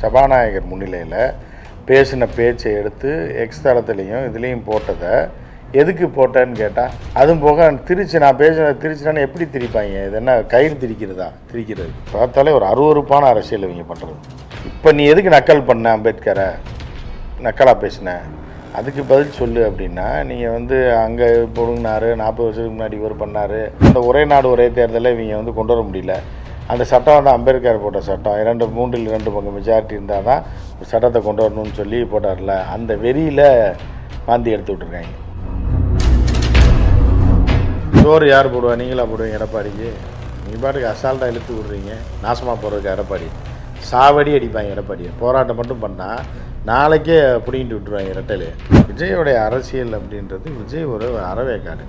சபாநாயகர் முன்னிலையில் பேசின பேச்சை எடுத்து எக்ஸ் தளத்துலேயும் இதுலேயும் போட்டதை எதுக்கு போட்டேன்னு கேட்டால் அதுவும் போக திருச்சி நான் பேசின திருச்சினான்னு எப்படி திரிப்பாங்க? இது என்ன கயிறு திரிக்கிறதா? திரிக்கிறது. பார்த்தாலே ஒரு அருவருப்பான அரசியல் இவங்க பண்ணுறது இப்போ நீ எதுக்கு நக்கல் பண்ண அம்பேத்கரை? நக்கலாக பேசின. அதுக்கு பதில் சொல்லு அப்படின்னா நீங்கள் வந்து அங்கே பொடுங்கினாரு நாற்பது வருஷத்துக்கு முன்னாடி இவர் பண்ணார். அந்த ஒரே நாடு ஒரே தேர்தலில் இவங்க வந்து கொண்டு வர முடியல. அந்த சட்டம் வந்து அம்பேத்கர் போட்ட சட்டம். இரண்டு மூன்றில் இரண்டு பங்கு மெஜாரிட்டி இருந்தால் தான் சட்டத்தை கொண்டு வரணும்னு சொல்லி போட்டார்ல அந்த வெறியில் வாந்தி எடுத்து விட்ருக்காங்க சோறு யார் போடுவா? நீங்களா போடுவீங்க எடப்பாடிக்கு? நீங்கள் பாட்டுக்கு அசால்ட்டாக இழுத்து விட்றீங்க. நாசமாக போகிறதுக்கு எடப்பாடி. சாவடி அடிப்பாங்க எடப்பாடியை. போராட்டம் மட்டும் பண்ணால் நாளைக்கே பிடிங்கிட்டு விட்டுருவாங்க இரட்டலே விஜயோடைய அரசியல் அப்படின்றது விஜய் ஒரு அறவேக்காடு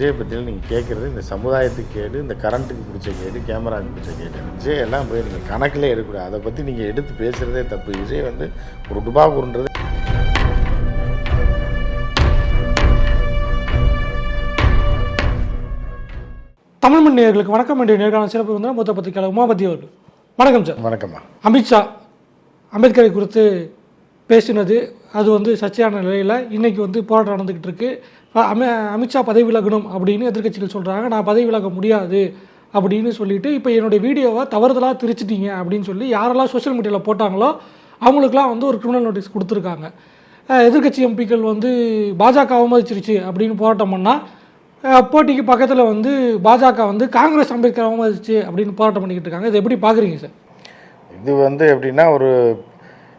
விஜயை பற்றியில் நீங்கள் கேட்குறது இந்த சமுதாயத்துக்கு கேடு இந்த கரண்ட்டுக்கு பிடிச்ச கேடு கேமராவுக்கு பிடிச்ச கேடு. விஜய் எல்லாம் போய் நீங்கள் கணக்கிலே எடுக்கக்கூடாது. அதை பற்றி நீங்கள் எடுத்து பேசுகிறதே தப்பு. விஜய் வந்து ஒரு டுபாகூர்ன்றது தமிழ் மண் நேயர்களுக்கு வணக்கம். என்ற நேர்காணல் சிறப்பு வந்து மூத்த பத்திரிகையாளர் உமாபதி அவர்கள். வணக்கம் சார். வணக்கம்மா. அமித்ஷா அம்பேத்கரை குறித்து பேசினது அது வந்து சர்ச்சையான நிலையில் இன்றைக்கி வந்து போராட்டம் நடந்துக்கிட்டு இருக்கு அமி அமித்ஷா பதவி விலகணும் அப்படின்னு எதிர்க்கட்சிகள் சொல்கிறாங்க நான் பதவி விலக முடியாது அப்படின்னு சொல்லிட்டு இப்போ என்னுடைய வீடியோவை தவறுதலாக திரிச்சிட்டீங்க அப்படின்னு சொல்லி யாரெல்லாம் சோஷியல் மீடியாவில் போட்டாங்களோ அவங்களுக்குலாம் வந்து ஒரு கிரிமினல் நோட்டீஸ் கொடுத்துருக்காங்க. எதிர்கட்சி எதிர்க்கட்சி எம்பிக்கள் வந்து பாஜக அவமதிச்சிருச்சு அப்படின்னு போராட்டம் பண்ணால் போட்டிக்கு பக்கத்தில் வந்து பாஜக வந்து காங்கிரஸ் அம்பேத்கர் அவமதிச்சு அப்படின்னு போராட்டம் பண்ணிக்கிட்டு இருக்காங்க இதை எப்படி பார்க்குறீங்க சார்? இது வந்து எப்படின்னா ஒரு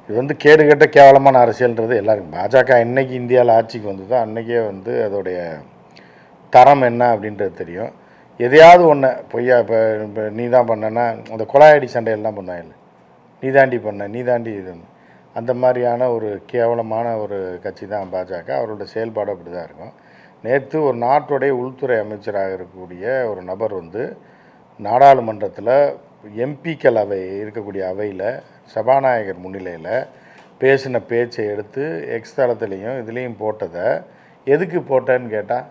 இது வந்து கேடுகட்ட கேவலமான அரசியல்ன்றது எல்லாருக்கும். பாஜக இன்னைக்கு இந்தியாவில் ஆட்சிக்கு வந்ததோ அன்னைக்கே வந்து அதோடைய தரம் என்ன அப்படின்றது தெரியும். எதையாவது ஒன்று பொய்யா இப்போ இப்போ நீ தான் பண்ணனா அந்த கொலாயடி சண்டையெல்லாம் பண்ணாங்க நீ தாண்டி பண்ண நீ தாண்டி இது. அந்த மாதிரியான ஒரு கேவலமான ஒரு கட்சி தான் பாஜக. அவரோட செயல்பாடு அப்படி தான் இருக்கும். நேற்று ஒரு நாட்டுடைய உள்துறை அமைச்சராக இருக்கக்கூடிய ஒரு நபர் வந்து நாடாளுமன்றத்தில் எம்பிக்கள் அவை இருக்கக்கூடிய அவையில் சபாநாயகர் முன்னிலையில் பேசின பேச்சை எடுத்து எக்ஸ் தளத்துலேயும் இதுலேயும் போட்டதை எதுக்கு போட்டேன்னு கேட்டால்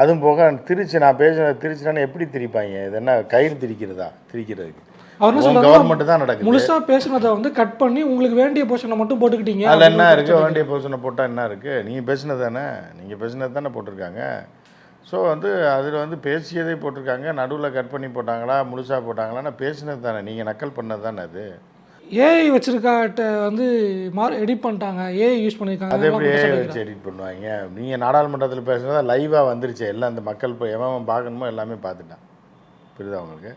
அதுவும் போக திருச்சி நான் பேசின திருச்சினான்னு எப்படி திரிப்பாங்க? இது என்ன கயிறு திரிக்கிறதா? திரிக்கிறதுக்கு. கவர்மெண்ட் தான் நடக்குது. முழுசா பேசுனதை வந்து கட் பண்ணி உங்களுக்கு வேண்டிய போர்ஷனை மட்டும் போட்டுக்கிட்டீங்க. அதில் என்ன இருக்குது வேண்டிய போர்ஷனை போட்டால் என்ன இருக்குது நீங்கள் பேசினது தானே? நீங்கள் பேசினது தானே போட்டிருக்காங்க? ஸோ வந்து அதில் வந்து பேசியதே போட்டிருக்காங்க. நடுவில் கட் பண்ணி போட்டாங்களா முழுசாக போட்டாங்களான்னா பேசினது தானே. நீங்கள் நக்கல் பண்ணது தானே அது. ஏஐ வச்சிருக்காட்ட வந்து மார் எடிட் பண்ணிட்டாங்க. ஏஐ யூஸ் பண்ணியிருக்காங்க அது AI சொல்லிக்கிறாங்க. வச்சு எடிட் பண்ணுவாங்க. நீங்கள் நாடாளுமன்றத்தில் பேசுனதா லைவாக வந்துருச்சு. எல்லாம் இந்த மக்கள் இப்போ எவன் பார்க்கணுமோ எல்லாமே பார்த்துட்டான். புரியுதா உங்களுக்கு?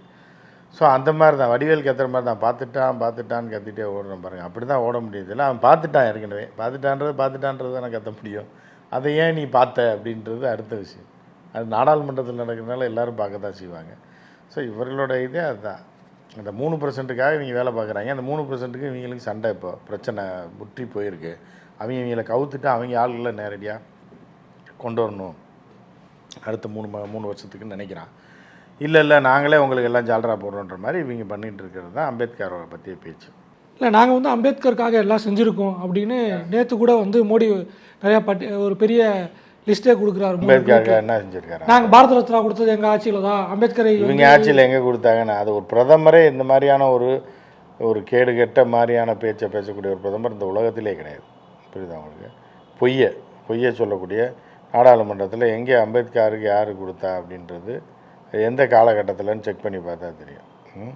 ஸோ அந்த மாதிரி தான் வடிவேல் கத்துற மாதிரி தான் பார்த்துட்டான் பார்த்துட்டான்னு கத்திட்டே ஓடுறோம் பாருங்க. அப்படி தான் ஓட முடியுது இல்லை? அவன் பார்த்துட்டான் ஏற்கனவே. பார்த்துட்டான்றது பார்த்துட்டான்றது தானே கத்த முடியும். அதை ஏன் நீ பார்த்த அப்படின்றது அடுத்த விஷயம். அது நாடாளுமன்றத்தில் நடக்கிறதுனால எல்லாரும் பார்க்க தான் செய்வாங்க. ஸோ இவர்களோட இதே அதுதான். அந்த மூணு பர்சன்ட்டுக்காக இவங்க வேலை பார்க்குறாங்க. அந்த மூணு பர்சன்ட்டுக்கு இவங்களுக்கு சண்டை இப்போ. பிரச்சனை முற்றி போயிருக்கு. அவங்க இவங்களை கவுத்துட்டு அவங்க ஆளுகளை நேரடியாக கொண்டு வரணும். அடுத்த மூணு மூணு வருஷத்துக்குன்னு நினைக்கிறான். இல்லை இல்லை நாங்களே உங்களுக்கு எல்லாம் ஜால்ரா போடுறோன்ற மாதிரி இவங்க பண்ணிட்டு இருக்கிறது தான் அம்பேத்கரை பற்றிய பேச்சு. இல்லை நாங்கள் வந்து அம்பேத்கருக்காக எல்லாம் செஞ்சுருக்கோம் அப்படின்னு நேற்று கூட வந்து மோடி நிறையா பட்டி ஒரு பெரிய லிஸ்ட்டே கொடுக்குறாரு மூணு அம்பேத்கருக்கு என்ன செஞ்சுருக்காரு? நாங்கள் பாரத ரத்னா கொடுத்தது எங்கள் ஆட்சியில் தான். அம்பேத்கரை இவங்க ஆட்சியில் எங்கே கொடுத்தாங்கன்னு அது ஒரு பிரதமரே இந்த மாதிரியான ஒரு ஒரு கேடு கெட்ட மாதிரியான பேச்சை பேசக்கூடிய ஒரு பிரதமர் இந்த உலகத்திலே கிடையாது. புரியுதா உங்களுக்கு? பொய்யை பொய்யை சொல்லக்கூடிய நாடாளுமன்றத்தில் எங்கே அம்பேத்கருக்கு யார் கொடுத்தா அப்படின்றது எந்த காலகட்டத்தில்னு செக் பண்ணி பார்த்தா தெரியும். ம்?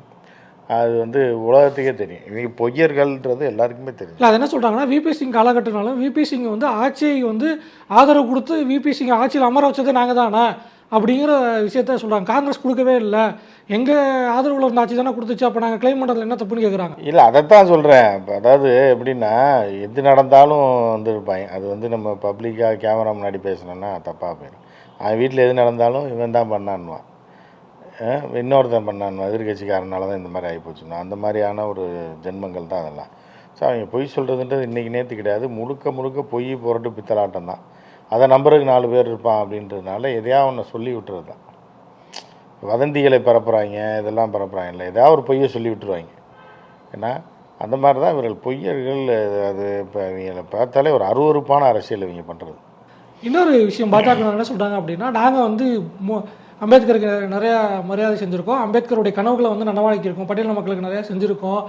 அது வந்து உலகத்துக்கே தெரியும். இவங்க பொய்யர்கள்ன்றது எல்லாருக்குமே தெரியும். இல்லை அது என்ன சொல்கிறாங்கன்னா விபி சிங் காலகட்டனாலும் விபி சிங் வந்து ஆட்சியை வந்து ஆதரவு கொடுத்து விபி சிங் ஆட்சியில் அமர வச்சதே நாங்கள் தானே? அப்படிங்கிற விஷயத்த சொல்கிறாங்க காங்கிரஸ் கொடுக்கவே இல்லை. எங்கள் ஆதரவுல இருந்த ஆட்சி தானே கொடுத்துச்சு. அப்போ நாங்கள் கிளைம் பண்ணுறதுல என்ன தப்புன்னு கேட்குறாங்க இல்லை அதைத்தான் சொல்கிறேன் அதாவது எப்படின்னா எது நடந்தாலும் வந்துருப்பாங்க. அது வந்து நம்ம பப்ளிக்காக கேமரா முன்னாடி பேசணும்னா தப்பாக போயிடும். அவன் வீட்டில் எது நடந்தாலும் இவன் தான் பண்ணான்னுவான். இன்னொருத்தன் பண்ணான். எதிர்கட்சிக்காரனால தான் இந்த மாதிரி ஆகிப்போச்சுன்னா அந்த மாதிரியான ஒரு ஜென்மங்கள் தான் அதெல்லாம். ஸோ அவங்க பொய் சொல்கிறதுன்றது இன்றைக்கி நேற்று கிடையாது. முழுக்க முழுக்க பொய் புரட்டு பித்தலாட்டம் தான். அதை நம்பருக்கு நாலு பேர் இருப்பான் அப்படின்றதுனால எதையா ஒன்று சொல்லி விட்டுறது தான். வதந்திகளை பரப்புகிறாங்க இதெல்லாம் பரப்புகிறாங்கல்ல எதாவது ஒரு பொய்யை சொல்லி விட்டுருவாங்க. ஏன்னா அந்த மாதிரி தான் இவர்கள் பொய்யர்கள் அது இப்போ இவங்களை பார்த்தாலே ஒரு அருவருப்பான அரசியல் இவங்க பண்ணுறது இன்னொரு விஷயம் பாஜக என்ன சொல்கிறாங்க அப்படின்னா நாங்கள் வந்து மோ அம்பேத்கருக்கு நிறையா மரியாதை செஞ்சுருக்கோம். அம்பேத்கருடைய கனவுகளை வந்து நனவாக்கியிருக்கோம். பட்டியல் மக்களுக்கு நிறையா செஞ்சுருக்கோம்.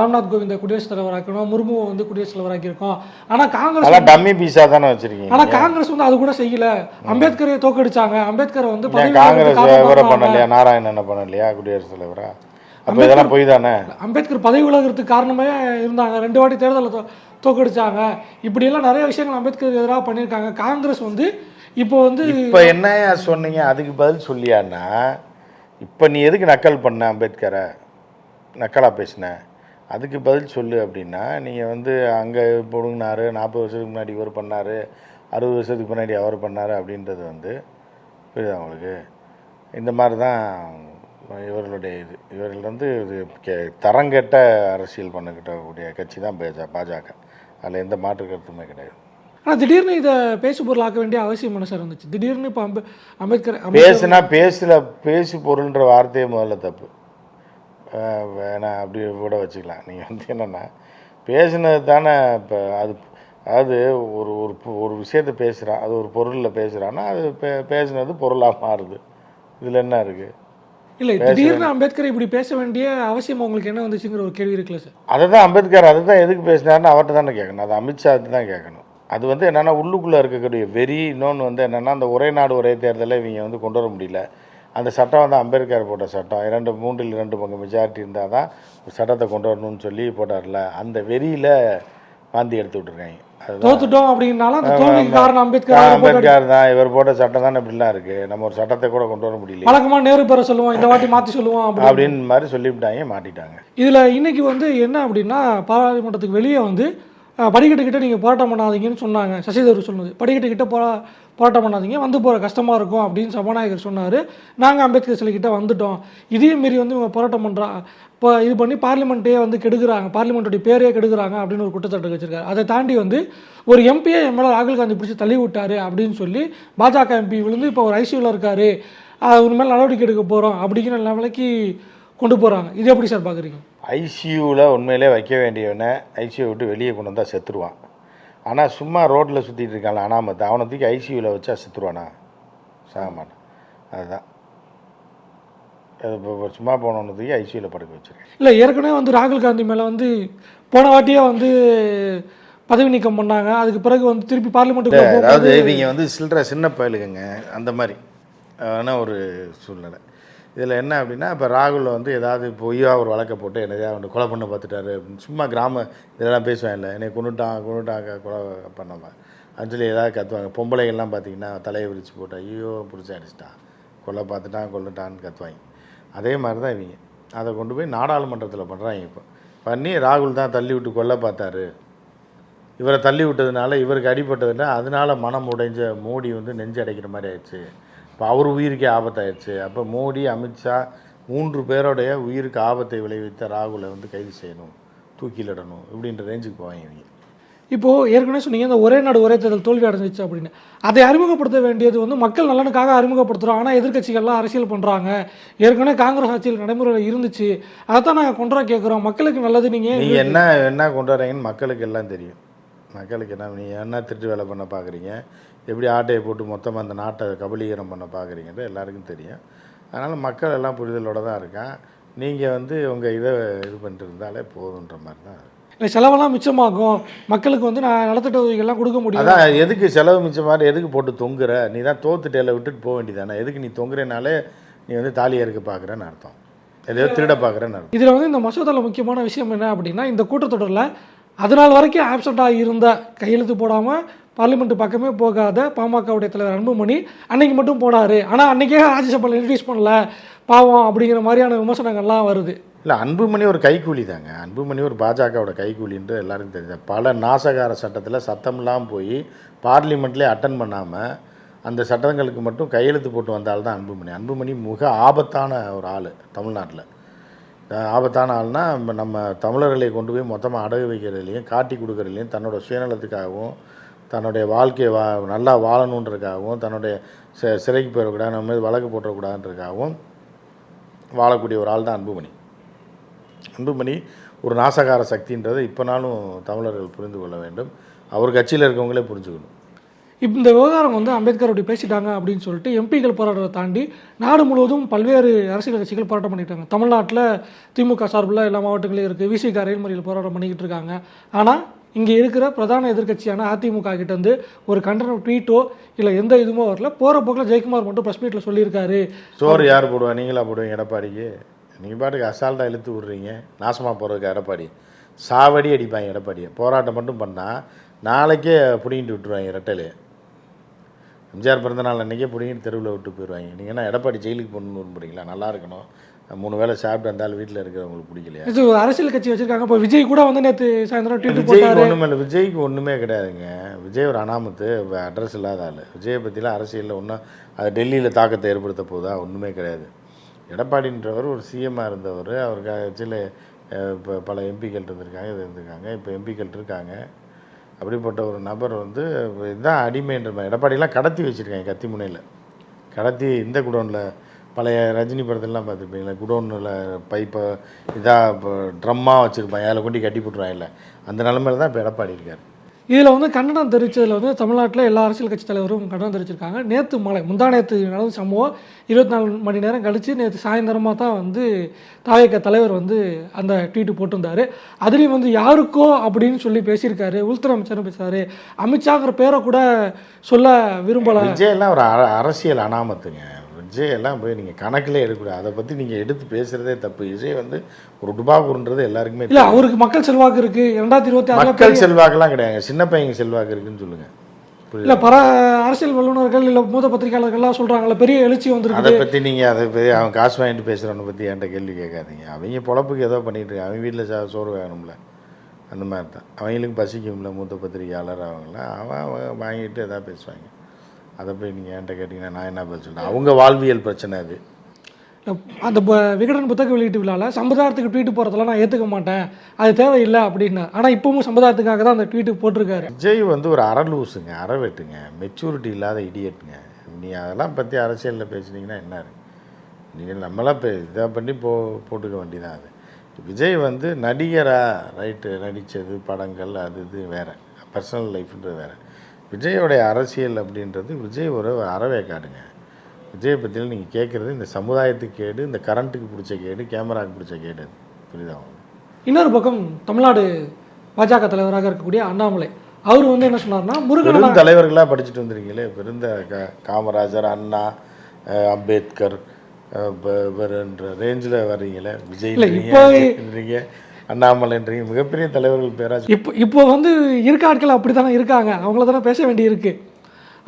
ராம்நாத் கோவிந்த குடியரசுத் தலைவராக்கணும். முர்மு வந்து குடியரசுத் தலைவராக்கியிருக்கோம். ஆனால் காங்கிரஸ் டம்மி பீஸா தானே வச்சிருக்கீங்க. ஆனா காங்கிரஸ் வந்து அது கூட செய்யல. அம்பேத்கரை தோக்கடிச்சாங்க அம்பேத்கரை வந்து காங்கிரஸ் காரணம் இவரை பண்ணாங்க. பண்ணலையா? நாராயணன் பண்ணலையா? குடியரசுத் தலைவரா? அப்போ இதெல்லாம் பொய் தானே? அம்பேத்கர் பதவி விலகிறதுக்கு காரணமே இருந்தாங்க. ரெண்டு வாட்டி தேர்தலில் தோக்கடிச்சாங்க இப்படியெல்லாம் நிறைய விஷயங்கள் அம்பேத்கர் எதிராக பண்ணியிருக்காங்க. காங்கிரஸ் வந்து இப்போ வந்து இப்போ என்னையா சொன்னீங்க? அதுக்கு பதில் சொல்லியான்னா இப்போ நீ எதுக்கு நக்கல் பண்ண அம்பேத்கரை? நக்கலா பேசின. அதுக்கு பதில் சொல்லு அப்படின்னா நீங்கள் வந்து அங்கே பொடுங்கினாரு நாற்பது வருஷத்துக்கு முன்னாடி இவர் பண்ணார் அறுபது வருஷத்துக்கு முன்னாடி அவர் பண்ணார் அப்படின்றது வந்து புரியுதா உங்களுக்கு? இந்த மாதிரி தான் இவர்களுடைய இது. இவர்கள் வந்து இது கே- தரங்கெட்ட அரசியல் பண்ணிக்கிட்டக்கூடிய கட்சி தான் பாஜக. அதில் எந்த மாற்று கருத்துமே கிடையாது. ஆனா திடீர்னு இதை பேசு பொருள் ஆக்க வேண்டிய அவசியம் என்ன சார் இருந்துச்சு திடீர்னு இப்போ அம்பே அம்பேத்கர் பேசுனா பேசல பேசு பொருள்ன்ற வார்த்தையே முதல்ல தப்பு. வேணாம் அப்படி கூட வச்சுக்கலாம். நீங்கள் வந்து என்னென்னா பேசுனது தானே இப்போ அது அதாவது ஒரு ஒரு ஒரு விஷயத்தை பேசுகிறான் அது ஒரு பொருளில் பேசுகிறான்னா அது பே பேசுனது பொருளாக மாறுது. இதில் என்ன இருக்குது இல்லை திடீர்னு அம்பேத்கர் இப்படி பேச வேண்டிய அவசியம் உங்களுக்கு என்ன வந்துச்சுங்கிற ஒரு கேள்வி இருக்குல்ல சார். அதை தான் அம்பேத்கர் அதை தான் எதுக்கு பேசினாருன்னு அவர்கிட்ட தானே கேட்கணும். அது அமித்ஷா தான் கேட்கணும். அது வந்து என்னென்னா உள்ளுக்குள்ளே இருக்கக்கூடிய வெறி இன்னொன்று வந்து என்னென்னா அந்த ஒரே நாடு ஒரே தேர்தலை இவங்க வந்து கொண்டு வர முடியல. அந்த சட்டம் வந்து அம்பேத்கர் போட்ட சட்டம். இரண்டு மூன்றில் இரண்டு பங்கு மெஜாரிட்டி இருந்தால் தான் ஒரு சட்டத்தை கொண்டு வரணும்னு சொல்லி போட்டார்ல. அந்த வெறியில் வாந்தி எடுத்து விட்ருக்காங்க அதுதான். தோத்துட்டோம் அப்படின்னாலும் அம்பேத்கர் அம்பேத்கர் தான். இவர் போட்ட சட்டம் தானே இப்படிலாம் இருக்குது நம்ம ஒரு சட்டத்தை கூட கொண்டு வர முடியல வழக்கமா நேரு பேரை சொல்லுவோம் இந்த வாட்டி மாத்தி சொல்லுவோம் அப்படி அப்படின்னு மாதிரி சொல்லிவிட்டாங்க மாட்டிட்டாங்க. இதுல இன்னைக்கு வந்து என்ன அப்படின்னா பாராளுமன்றத்துக்கு வெளியே வந்து படிக்கட்டுக்கிட்ட நீங்கள் போராட்டம் பண்ணாதீங்கன்னு சொன்னாங்க. சசிதரூர் சொன்னது. படிக்கட்டுக்கிட்ட போரா போராட்டம் பண்ணாதீங்க. வந்து போகிற கஷ்டமாக இருக்கும் அப்படின்னு சபாநாயகர் சொன்னார். நாங்கள் அம்பேத்கர் சிலைக்கிட்ட வந்துட்டோம். இதையும் மீறி வந்து இவங்க போராட்டம் பண்ணுறா இப்போ இது பண்ணி பார்லிமெண்ட்டே வந்து கெடுக்குறாங்க. பார்லிமெண்ட்டுடைய பேரே கெடுக்குறாங்க அப்படின்னு ஒரு குற்றச்சாட்டு வச்சிருக்காரு. அதை தாண்டி வந்து ஒரு எம்பியை எம்எல்ஏ ராகுல் காந்தி பிடிச்சி தள்ளி விட்டாரு அப்படின்னு சொல்லி பாஜக எம்பி விழுந்து இப்போ ஒரு ஐசியூவில் இருக்காரு. அவர் மேலே நடவடிக்கை எடுக்க போகிறோம் அப்படிங்கிற லெவலுக்கு கொண்டு போகிறாங்க இது எப்படி சார் பார்க்குறீங்க ஐசியூவில் உண்மையிலே வைக்க வேண்டியவனை ஐசியூ விட்டு வெளியே கொண்டு வந்தால் செத்துருவான். ஆனால் சும்மா ரோட்டில் சுற்றிட்டு இருக்கான்ல அனாமத்தை அவனை தூக்கி ஐசியூவில் வச்சா செத்துருவானா? சாக மாட்டான். அதுதான். அது இப்போ சும்மா போனவனை தூக்கி ஐசியூவில் படுக்க வச்சிருக்கேன் இல்லை ஏற்கனவே வந்து ராகுல் காந்தி மேலே வந்து போன வாட்டியே வந்து பதவி நீக்கம் பண்ணாங்க. அதுக்கு பிறகு வந்து திருப்பி பார்லிமெண்ட்டுக்குள்ள அதாவது இவங்க வந்து சில்லற சின்ன பயலுக்குங்க அந்த மாதிரி. ஆன ஒரு சூழ்நிலை. இதில் என்ன அப்படின்னா இப்போ ராகுலில் வந்து ஏதாவது பொய்யா ஒரு வழக்கை போட்டு என்னதையா ஒன்று கொலை பண்ண பார்த்துட்டாரு அப்படின்னு சும்மா கிராம இதெல்லாம் பேசுவேன் இல்லை. என்னை கொண்டுட்டான் கொண்டுட்டாங்க கொலை பண்ணவன் அப்படின்னு சொல்லி ஏதாவது கத்துவாங்க. பொம்பளைகள்லாம் பார்த்தீங்கன்னா தலையை விரித்து போட்டால் ஐயோ பிடிச்சி அடிச்சிட்டான். கொலை பார்த்துட்டான் கொல்லுட்டான்னு கற்றுவாங்க அதே மாதிரி தான் இவங்க. அதை கொண்டு போய் நாடாளுமன்றத்தில் பண்ணுறாங்க இப்போ. பண்ணி ராகுல் தான் தள்ளி விட்டு கொல்ல பார்த்தாரு. இவரை தள்ளி விட்டதுனால இவருக்கு அடிபட்டதுன்னா அதனால மனம் உடைஞ்ச மோடி வந்து நெஞ்சு அடைக்கிற மாதிரி ஆயிடுச்சு. இப்போ அவர் உயிருக்கே ஆபத்தாயிடுச்சு. அப்போ மோடி அமித்ஷா மூன்று பேரோடைய உயிருக்கு ஆபத்தை விளைவித்த ராகுலை வந்து கைது செய்யணும் தூக்கிலிடணும் இப்படின்ற ரேஞ்சுக்கு போவாங்க இவங்க. இப்போது ஏற்கனவே சொன்னீங்க இந்த ஒரே நாடு ஒரே தேர்தல் தோல்வி அடைஞ்சிச்சு அப்படின்னு. அதை அறிமுகப்படுத்த வேண்டியது வந்து மக்கள் நலனுக்காக அறிமுகப்படுத்துகிறோம் ஆனால் எதிர்க்கட்சிகள்லாம் அரசியல் பண்ணுறாங்க ஏற்கனவே காங்கிரஸ் ஆட்சியில் நடைமுறையில் இருந்துச்சு. அதை தான் நாங்கள் கொண்டு கேட்குறோம் மக்களுக்கு நல்லது நீங்கள் நீங்கள் என்ன என்ன கொண்டு வரீங்கன்னு மக்களுக்கு எல்லாம் தெரியும். மக்களுக்கு என்ன நீங்கள் என்ன திருட்டு வேலை பண்ண பார்க்குறீங்க எப்படி ஆட்டையை போட்டு மொத்தமாக அந்த நாட்டை கபலீகரம் பண்ண பார்க்குறீங்கன்றது எல்லாருக்கும் தெரியும். அதனால் மக்கள் எல்லாம் புரிதலோட தான் இருக்கான் நீங்கள் வந்து உங்கள் இதை இது பண்ணிட்டு இருந்தாலே போதுன்ற மாதிரி தான் இருக்கு. இல்லை செலவெல்லாம் மிச்சமாகும். மக்களுக்கு வந்து நான் நலத்திட்ட உதவிகள்லாம் கொடுக்க முடியும். அதான் எதுக்கு செலவு மிச்சம் மாதிரி எதுக்கு போட்டு தொங்குற? நீ தான் தோத்துட்டேல விட்டுட்டு போக வேண்டியதானே? எதுக்கு நீ தொங்குறனாலே நீ வந்து தாலி அறுக்க பார்க்குறேன்னு அர்த்தம். எதையோ திருட பார்க்குறேன்னு அர்த்தம். இதில் வந்து இந்த மசோதாவில் முக்கியமான விஷயம் என்ன அப்படின்னா இந்த கூட்டத்தொடரில் அதனால் வரைக்கும் ஆப்சென்ட்டாக இருந்த கையெழுத்து போடாமல் பார்லிமெண்ட் பக்கமே போகாத பாமகவுடைய தலைவர் அன்புமணி அன்னைக்கு மட்டும் போனார். ஆனால் அன்றைக்கே ராஜ்யசபாவில் இன்ட்ரடியூஸ் பண்ணல. பாவம் அப்படிங்கிற மாதிரியான விமர்சனங்கள்லாம் வருது. இல்லை அன்புமணி ஒரு கைக்கூலி தாங்க. அன்புமணி ஒரு பாஜகவோட கைக்கூலின்றது எல்லாருக்கும் தெரியுது. பல நாசகார சட்டத்தில் சத்தம் இல்லாமல் போய் பார்லிமெண்ட்லேயே அட்டன் பண்ணாமல் அந்த சட்டங்களுக்கு மட்டும் கையெழுத்து போட்டு வந்தால் தான் அன்புமணி. அன்புமணி மிக ஆபத்தான ஒரு ஆள் தமிழ்நாட்டில். ஆபத்தான ஆள்னா நம்ம- நம்ம தமிழர்களை கொண்டு போய் மொத்தமாக அடகு வைக்கிறதுலையும் காட்டி கொடுக்கறதுலையும் தன்னோட சுயநலத்துக்காகவும் தன்னுடைய வாழ்க்கையை வா நல்லா வாழணுன்றதுக்காகவும் தன்னுடைய ச சிறைக்கு போயிடக்கூடாது நம்ம மீது வழக்கு போட்டுறக்கூடாதுன்றதுக்காகவும் வாழக்கூடிய ஒரு ஆள் தான் அன்புமணி. அன்புமணி ஒரு நாசகார சக்தின்றதை இப்போனாலும் தமிழர்கள் புரிந்து கொள்ள வேண்டும். அவர் கட்சியில் இருக்கவங்களே புரிஞ்சுக்கணும். இந்த விவகாரம் வந்து அம்பேத்கர் அப்படி பேசிட்டாங்க அப்படின்னு சொல்லிட்டு எம்பிக்கள் போராட்டத்தை தாண்டி நாடு முழுவதும் பல்வேறு அரசியல் கட்சிகள் போராட்டம் பண்ணிட்டாங்க. தமிழ்நாட்டில் திமுக சார்பில் எல்லா மாவட்டங்களையும் இருக்குது விசிக ரயில்முறையில் போராட்டம் பண்ணிக்கிட்டு இருக்காங்க. ஆனால் இங்கே இருக்கிற பிரதான எதிர்க்கட்சியான அதிமுக கிட்ட வந்து ஒரு கண்டன ட்வீட்டோ இல்லை எந்த இதுவுமோ வரல. போகிற போக்கில் ஜெயக்குமார் மட்டும் ப்ரெஸ் மீட்டில் சொல்லியிருக்காரு. சோறு யார் போடுவா? நீங்களா போடுவீங்க எடப்பாடிக்கு? நீங்கள் பாட்டுக்கு அசால்ட்டாக இழுத்து விட்றீங்க. நாசமாக போகிறதுக்கு எடப்பாடி. சாவடி அடிப்பாங்க எடப்பாடியை. போராட்டம் மட்டும் பண்ணால் நாளைக்கே பிடிங்கிட்டு விட்டுருவாங்க ரெட்டலையை எம்ஜிஆர் பிறந்த நாள் அன்றைக்கே பிடிங்கிட்டு தெருவில் விட்டு போயிடுவாங்க நீங்கள் என்ன எடப்பாடி ஜெயிலுக்கு போகணுன்னு விரும்புறீங்களா? நல்லா இருக்கணும். மூணு வேளை சாப்பிட்டு இருந்தாலும் வீட்டில் இருக்கிறவங்களுக்கு பிடிக்கலையா? இது அரசியல் கட்சி வச்சிருக்காங்க. இப்போ விஜய் கூட வந்து நேற்று சாயந்தரம் விஜய்க்கு ஒன்றுமே இல்லை. விஜய்க்கு ஒன்றுமே கிடையாதுங்க. விஜய் ஒரு அனாமத்து அட்ரஸ் இல்லாத ஆள். விஜயை பற்றிலாம் அரசியலில் ஒன்றும் அது டெல்லியில் தாக்கத்தை ஏற்படுத்த போதா? ஒன்றுமே கிடையாது. எடப்பாடின்றவர் ஒரு சிஎம்மாக இருந்தவர். அவர் கட்சியில் இப்போ பல எம்பிக்கள் இருந்திருக்காங்க இது இருந்திருக்காங்க. இப்போ எம்பிக்கள் இருக்காங்க. அப்படிப்பட்ட ஒரு நபர் வந்து இதுதான் அடிமைன்ற மாதிரி. எடப்பாடியெலாம் கடத்தி வச்சுருக்காங்க கத்தி முனையில். கடத்தி இந்த குடோனில் பழைய ரஜினி படத்துலலாம் பார்த்துருப்பீங்களா? குடோனில் பைப்பை இதாக இப்போ ட்ரம்மாக வச்சுருப்பாங்க அதில் கொண்டு கட்டி போட்டுருவாங்கல்ல. அந்த நிலமையில தான் இப்போ எடப்பாடி இருக்கார். இதில் வந்து கண்டனம் தெரிவித்ததில் வந்து தமிழ்நாட்டில் எல்லா அரசியல் கட்சி தலைவரும் கண்டனம் தெரிவிச்சிருக்காங்க. நேற்று மாலை முந்தா நேற்று நடந்த சம்பவம். இருபத்தி நாலு மணி நேரம் கழித்து நேற்று சாயந்தரமாக தான் வந்து தாயக்க தலைவர் வந்து அந்த ட்வீட்டு போட்டிருந்தார். அதுலேயும் வந்து யாருக்கோ அப்படின்னு சொல்லி பேசியிருக்காரு. உள்துறை அமைச்சரும் பேசுறாரு. அமித்ஷாங்கிற பேரை கூட சொல்ல விரும்பலை. எல்லாம் ஒரு அரசியல் அனாமத்துங்க. விஜய் எல்லாம் போய் நீங்கள் கணக்கிலே எடுக்கக்கூடாது. அதை பற்றி நீங்கள் எடுத்து பேசுகிறதே தப்பு. விஜய் வந்து ஒரு டுபாக்குன்றது எல்லாருக்குமே இல்லை அவருக்கு மக்கள் செல்வாக்கு இருக்கு. ரெண்டாயிரத்தி இருபத்தி ஆறுல மக்கள் செல்வாக்கெல்லாம் கிடையாது. சின்ன பையன் செல்வாக்கு இருக்குன்னு சொல்லுங்கள் இல்லை பல அரசியல் வல்லுநர்கள் இல்லை மூத்த பத்திரிகையாளர்கள்லாம் சொல்கிறாங்கல்ல பெரிய எழுச்சி வந்திருக்கு அதை பற்றி நீங்கள் அதை பற்றி அவன் காசு வாங்கிட்டு பேசுகிறவனை பற்றி என்கிட்ட கேள்வி கேட்காதீங்க. அவங்க பொழப்புக்கு ஏதோ பண்ணிட்டு இருக்காங்க. அவங்க வீட்டில் சோறு வேணும்ல அந்த மாதிரி தான். அவங்களுக்கு பசிக்கும்ல மூத்த பத்திரிகையாளர் அவங்களாம் அவன் அவன் வாங்கிட்டு எதாவது பேசுவாங்க. அதை போய் நீங்கள் என்கிட்ட கேட்டிங்கன்னா நான் என்ன பதில் சொல்கிறேன் அவங்க வாழ்வியல் பிரச்சனை அது. அந்த விகடன் புத்தக வெளியீட்டு விழாவில் சமுதாயத்துக்கு ட்வீட் போகிறதெல்லாம் நான் ஏற்றுக்க மாட்டேன். அது தேவையில்லை அப்படின்னா. ஆனால் இப்பவும் சமுதாயத்துக்காக தான் அந்த ட்வீட்டு போட்டிருக்காரு. விஜய் வந்து ஒரு அறலூசுங்க அறவெட்டுங்க மெச்சூரிட்டி இல்லாத இடியட்டுங்க நீ அதெல்லாம் பற்றி அரசியலில் பேசுனீங்கன்னா என்ன நீங்கள் நம்மளாம் பே இதை பண்ணி போ போட்டுக்க வேண்டியதான் அது. விஜய் வந்து நடிகராக ரைட்டு நடித்தது படங்கள் அது இது வேறு. பர்சனல் லைஃப்ன்றது வேறு. விஜயோடைய அரசியல் அப்படின்றது விஜய் ஒரு அறவேக்காடுங்க விஜயை பற்றியில் நீங்கள் கேட்குறது இந்த சமுதாயத்துக்கு கேடு இந்த கரண்ட்டுக்கு பிடிச்ச கேடு கேமராக்கு பிடிச்ச கேடு. புரியுதா இன்னொரு பக்கம் தமிழ்நாடு பாஜக தலைவராக இருக்கக்கூடிய அண்ணாமலை. அவர் வந்து என்ன சொன்னார்னா முருகன் தலைவர்களாக படிச்சுட்டு வந்திருக்கீங்களே பெருந்த காமராஜர் அண்ணா அம்பேத்கர் ரேஞ்சில் வர்றீங்களே அஜித்ன்றீங்க அண்ணாமலைன்றீங்க மிகப்பெரிய தலைவர்கள் பேரா இப்போ இப்போ வந்து இருக்க ஆட்கள் அப்படி தானே இருக்காங்க. அவங்கள தானே பேச வேண்டியிருக்கு.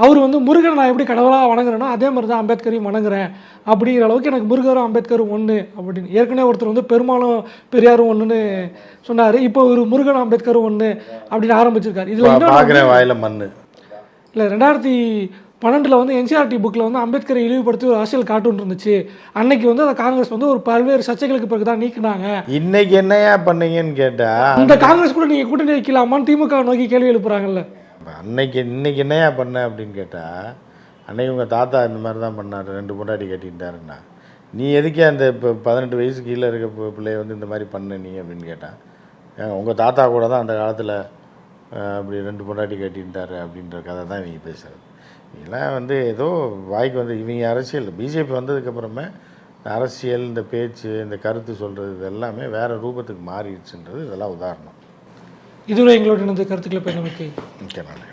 அவர் வந்து முருகனை நான் எப்படி கடவுளாக வணங்குறேனோ அதே மாதிரி தான் அம்பேத்கரையும் வணங்குறேன். அப்படிங்கிற அளவுக்கு எனக்கு முருகரும் அம்பேத்கரும் ஒன்று அப்படின்னு. ஏற்கனவே ஒருத்தர் வந்து பெருமாளும் பெரியாரும் ஒன்றுன்னு சொன்னார். இப்போ ஒரு முருகனும் அம்பேத்கரும் ஒன்று அப்படின்னு ஆரம்பிச்சிருக்காரு. இதில் வாயில மண்ணு. இல்லை ரெண்டாயிரத்தி பன்னெண்டில் வந்து என்சிஆர்டி புக்கில் வந்து அம்பேத்கரை இழிவுபடுத்தி ஒரு அரசியல் கார்ட்டூன் இருந்துச்சு. அன்னைக்கு வந்து அந்த காங்கிரஸ் வந்து ஒரு பல்வேறு சர்ச்சைகளுக்கு பிறகு தான் நீக்கினாங்க. இன்னைக்கு என்னையா பண்ணீங்கன்னு கேட்டா? இந்த காங்கிரஸ் கூட நீங்கள் கூட்டணி வைக்கலாமான்னு திமுக நோக்கி கேள்வி எழுப்புறாங்கல்ல. அன்னைக்கு இன்னைக்கு என்னையா பண்ண அப்படின்னு கேட்டா அன்னைக்கு உங்கள் தாத்தா இந்த மாதிரி தான் பண்ணார் ரெண்டு பொண்டாட்டி கட்டிட்டாருன்னா நீ எதுக்கே அந்த இப்போ பதினெட்டு வயசு கீழே இருக்க பிள்ளைய வந்து இந்த மாதிரி பண்ண நீ அப்படின்னு கேட்டான் உங்கள் தாத்தா கூட தான் அந்த காலத்தில் அப்படி ரெண்டு பொண்டாட்டி கட்டிட்டாரு அப்படின்ற கதை தான் இவங்க பேசுகிறது இதெல்லாம் வந்து ஏதோ வாய்க்கு வந்து இவங்க அரசியல். பிஜேபி வந்ததுக்கப்புறமே இந்த அரசியல் இந்த பேச்சு இந்த கருத்து சொல்கிறது இது எல்லாமே வேறு ரூபத்துக்கு மாறிடுச்சுன்றது இதெல்லாம் உதாரணம். இதுவரை எங்களோட கருத்துக்களை பயணமிக்கை ஓகே நன்றி.